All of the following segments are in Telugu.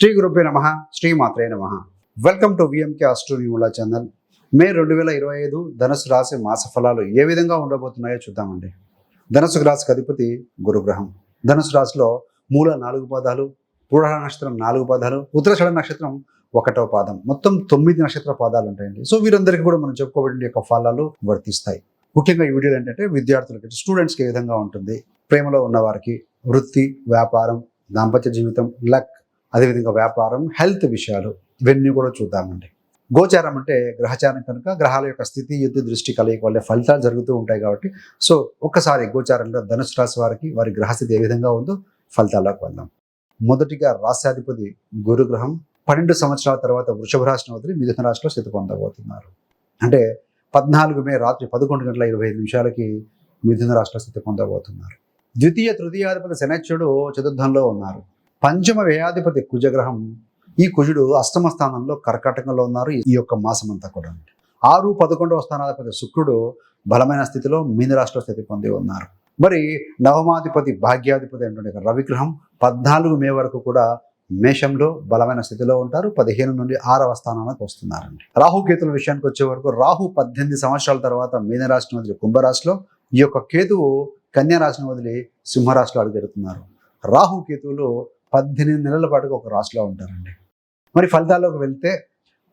శ్రీ గురుపే నమ శ్రీ మాత్రే నమ. వెల్కమ్ టు విఎంకే అస్ట్రోన్యూలా ఛానల్ మే రెండు వేల ఇరవై ఐదు ధనుసు రాశి మాస ఫలాలు ఏ విధంగా ఉండబోతున్నాయో చూద్దామండి. ధనుసు రాశికి అధిపతి గురుగ్రహం. ధనుసు రాశిలో మూల నాలుగు పాదాలు పూఢ నక్షత్రం నాలుగు పాదాలు ఉత్తరాషాఢ నక్షత్రం ఒకటో పాదం. మొత్తం తొమ్మిది నక్షత్ర పాదాలు ఉంటాయండి. సో వీరందరికీ కూడా మనం చెప్పుకోబడిన యొక్క ఫలాలు వర్తిస్తాయి. ముఖ్యంగా ఈ వీడియోలు ఏంటంటే విద్యార్థులకి స్టూడెంట్స్కి ఏ విధంగా ఉంటుంది ప్రేమలో ఉన్న వారికి వృత్తి వ్యాపారం దాంపత్య జీవితం లక్ అదేవిధంగా వ్యాపారం హెల్త్ విషయాలు ఇవన్నీ కూడా చూద్దామండి. గోచారం అంటే గ్రహచారం కనుక గ్రహాల యొక్క స్థితి యుద్ధ దృష్టి కలయిక వల్ల ఫలితాలు జరుగుతూ ఉంటాయి కాబట్టి సో ఒక్కసారి గోచారంలో ధనుసు రాశి వారికి వారి గ్రహస్థితి ఏ విధంగా ఉందో ఫలితాల్లోకి వెళ్దాం. మొదటిగా రాశ్యాధిపతి గురుగ్రహం పన్నెండు సంవత్సరాల తర్వాత వృషభ రాశిని వదిలి మిథున రాశిలో స్థితి పొందబోతున్నారు. అంటే పద్నాలుగు మే రాత్రి పదకొండు గంటల ఇరవై ఐదు నిమిషాలకి మిథున రాశిలో స్థితి పొందబోతున్నారు. ద్వితీయ తృతీయాధిపతి శనైశ్వరుడు చతుర్థంలో ఉన్నారు. పంచమ వ్యయాధిపతి కుజగ్రహం. ఈ కుజుడు అష్టమ స్థానంలో కర్కాటకంలో ఉన్నారు. ఈ యొక్క మాసం అంతా కూడా. ఆరు పదకొండవ స్థానాధిపతి శుక్రుడు బలమైన స్థితిలో మీన రాష్ట్ర స్థితి పొంది ఉన్నారు. మరి నవమాధిపతి భాగ్యాధిపతి అయినటువంటి రవిగ్రహం పద్నాలుగు మే వరకు కూడా మేషంలో బలమైన స్థితిలో ఉంటారు. పదిహేను నుండి ఆరవ స్థానానికి వస్తున్నారండి. రాహుకేతుల విషయానికి వచ్చే వరకు రాహు పద్దెనిమిది సంవత్సరాల తర్వాత మీనరాశిని వదిలి కుంభరాశిలో ఈ యొక్క కేతువు కన్యారాశిని వదిలి సింహరాశిలో అడుగెడుతున్నారు. రాహు కేతువులు పద్దెనిమిది నెలల పాటుగా ఒక రాశిలో ఉంటారండి. మరి ఫలితాల్లోకి వెళ్తే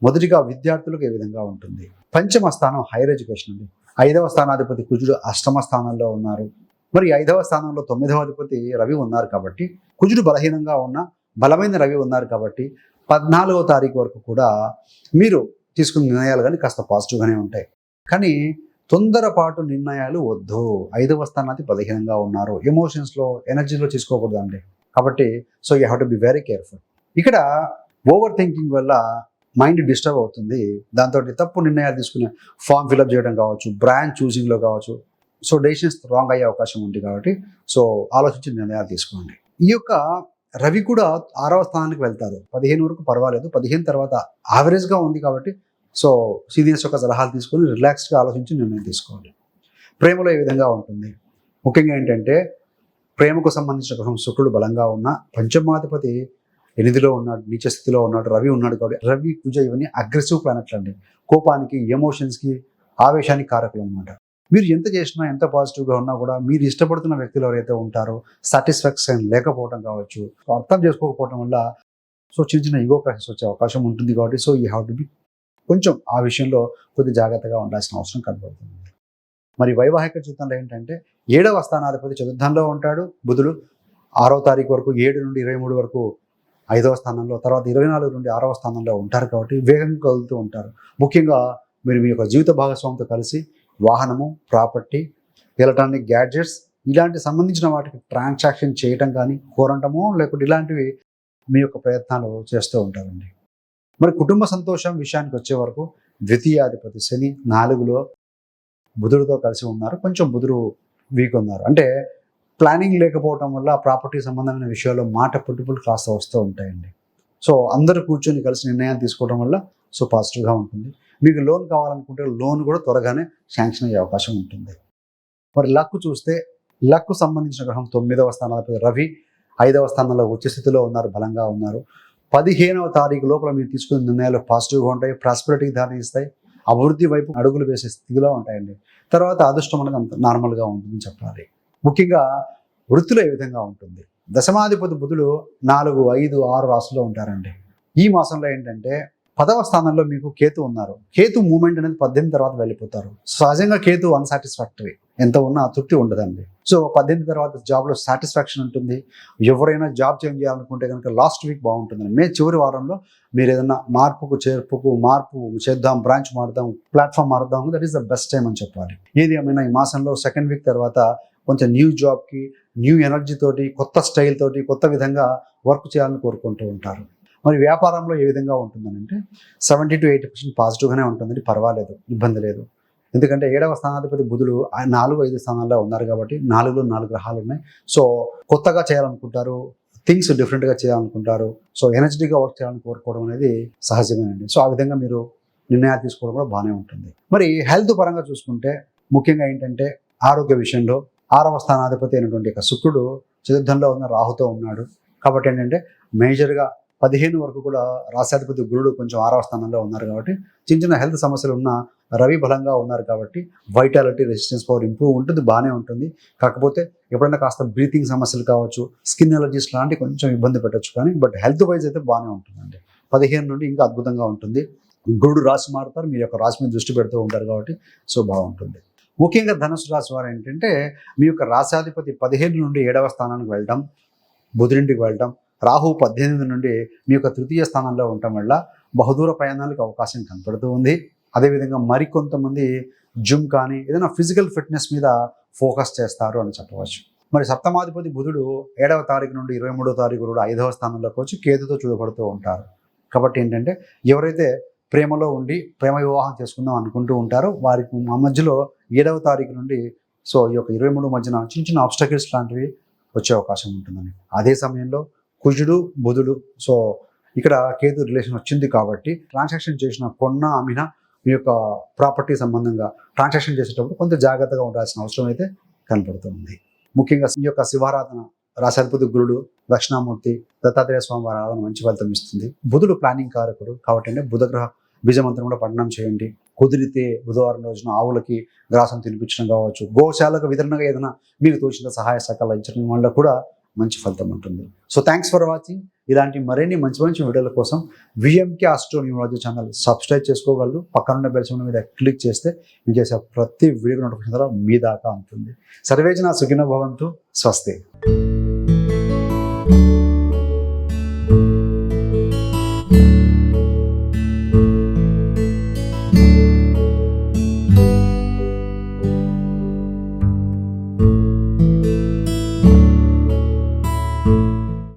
మొదటిగా విద్యార్థులకు ఏ విధంగా ఉంటుంది? పంచమ స్థానం హైయర్ ఎడ్యుకేషన్ అండి. ఐదవ స్థానాధిపతి కుజుడు అష్టమ స్థానంలో ఉన్నారు. మరి ఐదవ స్థానంలో తొమ్మిదవ అధిపతి రవి ఉన్నారు కాబట్టి కుజుడు బలహీనంగా ఉన్న బలమైన రవి ఉన్నారు కాబట్టి పద్నాలుగవ తారీఖు వరకు కూడా మీరు తీసుకున్న నిర్ణయాలు కానీ కాస్త పాజిటివ్గానే ఉంటాయి. కానీ తొందరపాటు నిర్ణయాలు వద్దు. ఐదవ స్థానాది బలహీనంగా ఉన్నారు. ఎమోషన్స్లో ఎనర్జీలో తీసుకోకూడదండి. కాబట్టి so you have to be very careful ఇక్కడ ఓవర్ థింకింగ్ వల్ల మైండ్ డిస్టర్బ్ అవుతుంది. దాంతో తప్పు నిర్ణయాలు తీసుకునే ఫామ్ ఫిల్అప్ చేయడం కావచ్చు బ్రాండ్ చూసింగ్లో కావచ్చు. సో డెసిషన్స్ రాంగ్ అయ్యే అవకాశం ఉంది కాబట్టి సో ఆలోచించి నిర్ణయాలు తీసుకోండి. ఈ యొక్క రవి కూడా ఆరవ స్థానానికి వెళ్తారు. పదిహేను వరకు పర్వాలేదు. పదిహేను తర్వాత యావరేజ్గా ఉంది కాబట్టి సో సీనియర్స్ యొక్క సలహాలు తీసుకొని రిలాక్స్డ్గా ఆలోచించి నిర్ణయం తీసుకోవాలి ప్రేమలో ఏ విధంగా ఉంటుంది? ముఖ్యంగా ఏంటంటే ప్రేమకు సంబంధించిన గ్రహం శుక్రుడు బలంగా ఉన్న పంచమాధిపతి ఎనిమిదిలో ఉన్నాడు నీచ స్థితిలో ఉన్నాడు రవి ఉన్నాడు కాబట్టి రవి పూజ ఇవన్నీ అగ్రెసివ్ ప్లానెట్లు అండి కోపానికి ఎమోషన్స్కి ఆవేశానికి కారకులు అనమాట మీరు ఎంత చేసినా ఎంత పాజిటివ్గా ఉన్నా కూడా మీరు ఇష్టపడుతున్న వ్యక్తులు ఎవరైతే ఉంటారో సాటిస్ఫాక్షన్ లేకపోవడం కావచ్చు అర్థం చేసుకోకపోవడం వల్ల సో చిన్న చిన్న ఈగో క్రాషెస్ వచ్చే అవకాశం ఉంటుంది కాబట్టి so you have to be కొంచెం ఆ విషయంలో కొద్ది జాగ్రత్తగా ఉండాల్సిన అవసరం కనబడుతుంది. మరి వైవాహిక జీవితంలో ఏంటంటే ఏడవ స్థానాధిపతి చతుర్థంలో ఉంటాడు బుధుడు. ఆరో తారీఖు వరకు ఏడు నుండి ఇరవై మూడు వరకు ఐదవ స్థానంలో తర్వాత ఇరవై నాలుగు నుండి ఆరవ స్థానంలో ఉంటారు కాబట్టి వేగంగా కదులుతూ ఉంటారు. ముఖ్యంగా మీరు మీ యొక్క జీవిత భాగస్వామితో కలిసి వాహనము ప్రాపర్టీ ఎలక్ట్రానిక్ గ్యాడ్జెట్స్ ఇలాంటి సంబంధించిన వాటికి ట్రాన్సాక్షన్ చేయటం కానీ కోరటము లేకుంటే ఇలాంటివి మీ యొక్క ప్రయత్నాలు చేస్తూ ఉంటారండి. మరి కుటుంబ సంతోషం విషయానికి వచ్చే వరకు ద్వితీయాధిపతి శని నాలుగులో బుధుడితో కలిసి ఉన్నారు. కొంచెం బుధుడు వీక్ ఉన్నారు. అంటే ప్లానింగ్ లేకపోవటం వల్ల ప్రాపర్టీ సంబంధమైన విషయాల్లో మాట పుట్టుపులు కాస్త వస్తూ ఉంటాయండి. సో అందరూ కూర్చొని కలిసి నిర్ణయాలు తీసుకోవడం వల్ల సో పాజిటివ్గా ఉంటుంది. మీకు లోన్ కావాలనుకుంటే లోన్ కూడా త్వరగానే శాంక్షన్ అయ్యే అవకాశం ఉంటుంది. మరి లక్ చూస్తే లక్ సంబంధించిన గ్రహం తొమ్మిదవ స్థానాలపై రవి ఐదవ స్థానంలో ఉచ్చ స్థితిలో ఉన్నారు బలంగా ఉన్నారు. పదిహేనవ తారీఖు లోపల మీరు తీసుకున్న నిర్ణయాలు పాజిటివ్గా ఉంటాయి ప్రాస్పరిటీకి దారి ఇస్తాయి అభివృద్ధి వైపు అడుగులు వేసే స్థితిలో ఉంటాయండి. తర్వాత అదృష్టం అనేది అంత నార్మల్గా ఉంటుందని చెప్పాలి. ముఖ్యంగా వృత్తిలో ఏ విధంగా ఉంటుంది? దశమాధిపతి బుధుడు నాలుగు ఐదు ఆరు రాసుల్లో ఉంటారండి. ఈ మాసంలో ఏంటంటే పదవ స్థానంలో మీకు కేతు ఉన్నారు. కేతు మూమెంట్ అనేది పద్దెనిమిది తర్వాత వెళ్ళిపోతారు. సహజంగా కేతు అన్సాటిస్ఫాక్టరీ ఎంత ఉన్నా తృప్తి ఉండదండి. సో పద్దెనిమిది తర్వాత జాబ్లో సాటిస్ఫాక్షన్ ఉంటుంది. ఎవరైనా జాబ్ చేంజ్ చేయాలనుకుంటే కనుక లాస్ట్ వీక్ బాగుంటుంది మే చివరి వారంలో మీరు ఏదైనా మార్పుకు చేర్పుకు మార్పు చేద్దాం బ్రాంచ్ మారుదాం platform మారుదాం that is the best time అని చెప్పాలి. ఏది ఏమైనా ఈ మాసంలో సెకండ్ వీక్ తర్వాత కొంచెం న్యూ జాబ్కి న్యూ ఎనర్జీ తోటి కొత్త స్టైల్ తోటి కొత్త విధంగా వర్క్ చేయాలని కోరుకుంటూ ఉంటారు. మరి వ్యాపారంలో ఏ విధంగా ఉంటుందనంటే సెవెంటీ టు ఎయిటీ పర్సెంట్ పాజిటివ్గానే ఉంటుందండి. పర్వాలేదు ఇబ్బంది లేదు. ఎందుకంటే ఏడవ స్థానాధిపతి బుధుడు నాలుగు ఐదు స్థానాల్లో ఉన్నారు కాబట్టి నాలుగులో నాలుగు గ్రహాలు ఉన్నాయి. సో కొత్తగా చేయాలనుకుంటారు థింగ్స్ డిఫరెంట్గా చేయాలనుకుంటారు. సో ఎనర్జెటిక్గా వర్క్ చేయాలని కోరుకోవడం అనేది సహజమేనండి. సో ఆ విధంగా మీరు నిర్ణయాలు తీసుకోవడం కూడా బాగానే ఉంటుంది. మరి హెల్త్ పరంగా చూసుకుంటే ముఖ్యంగా ఏంటంటే ఆరోగ్య విషయంలో ఆరవ స్థానాధిపతి అయినటువంటి యొక్క శుక్రుడు చతుర్థంలో ఉన్న రాహుతో ఉన్నాడు. కాబట్టి ఏంటంటే మేజర్గా పదిహేను వరకు కూడా రాశాధిపతి గురుడు కొంచెం ఆరవ స్థానంలో ఉన్నారు కాబట్టి చిన్న చిన్న హెల్త్ సమస్యలు ఉన్న రవి బలంగా ఉన్నారు కాబట్టి వైటాలిటీ రెసిస్టెన్స్ పవర్ ఇంప్రూవ్ ఉంటుంది బాగానే ఉంటుంది. కాకపోతే ఎప్పుడైనా కాస్త బ్రీతింగ్ సమస్యలు కావచ్చు స్కిన్ ఎలర్జీస్ లాంటివి కొంచెం ఇబ్బంది పెట్టచ్చు కానీ బట్ హెల్త్ వైజ్ అయితే బాగానే ఉంటుందండి. పదిహేను నుండి ఇంకా అద్భుతంగా ఉంటుంది. గురుడు రాశి మారుతారు మీ యొక్క రాశి మీద దృష్టి పెడుతూ ఉంటారు కాబట్టి సో బాగుంటుంది. ముఖ్యంగా ధనుసు రాశి వారు ఏంటంటే మీ యొక్క రాశాధిపతి పదిహేను నుండి ఏడవ స్థానానికి వెళ్ళడం బుధుడింటికి వెళ్ళడం రాహు పద్దెనిమిది నుండి మీ యొక్క తృతీయ స్థానంలో ఉండటం వల్ల బహుదూర ప్రయాణాలకు అవకాశం కనపడుతూ ఉంది. అదేవిధంగా మరికొంతమంది జిమ్ కానీ ఏదైనా ఫిజికల్ ఫిట్నెస్ మీద ఫోకస్ చేస్తారు అని చెప్పవచ్చు. మరి సప్తమాధిపతి బుధుడు ఏడవ తారీఖు నుండి ఇరవై మూడవ తారీఖు కూడా ఐదవ స్థానంలోకి వచ్చి కేతుతో చూడబడుతూ ఉంటారు. కాబట్టి ఏంటంటే ఎవరైతే ప్రేమలో ఉండి ప్రేమ వివాహం చేసుకుందాం అనుకుంటూ ఉంటారో వారికి మా మధ్యలో ఏడవ తారీఖు నుండి సో ఈ యొక్క ఇరవై మూడు మధ్యన చిన్న చిన్న ఆబ్స్టకిల్స్ లాంటివి వచ్చే అవకాశం ఉంటుందని. అదే సమయంలో కుజుడు బుధుడు. సో ఇక్కడ కేతు రిలేషన్ వచ్చింది కాబట్టి ట్రాన్సాక్షన్ చేసిన కొన్న అమ్మిన మీ యొక్క ప్రాపర్టీ సంబంధంగా ట్రాన్సాక్షన్ చేసేటప్పుడు కొంత జాగ్రత్తగా ఉండాల్సిన అవసరం అయితే కనపడుతుంది. ముఖ్యంగా ఈ యొక్క శివారాధన రాశాధిపతి గురుడు దక్షిణామూర్తి దత్తాత్రేయ స్వామి వారి ఆరాధన మంచి ఫలితం ఇస్తుంది. బుధుడు ప్లానింగ్ కారకుడు కాబట్టి అంటే బుధగ్రహ బీజమంత్రం కూడా పఠనం చేయండి. కుదిరితే బుధవారం రోజున ఆవులకి గ్రాసం తినిపించడం కావచ్చు. గోశాలకు వితరణగా ఏదైనా మీకు తోచిన సహాయ సహకారాలు ఇచ్చడం వల్ల కూడా మంచి ఫలితం ఉంటుంది. సో థ్యాంక్స్ ఫర్ వాచింగ్ ఇలాంటి మరిన్ని మంచి మంచి వీడియోల కోసం V M K astro numerology channel subscribe చేసుకోగలరు. పక్కనున్న బెల్ సింబల్ మీద క్లిక్ చేస్తే మీకు చేసే ప్రతి వీడియో నోటిఫికేషన్ ద్వారా మీ దాకా ఉంటుంది. సర్వేజన సుఖిన భవంతు. స్వస్తి.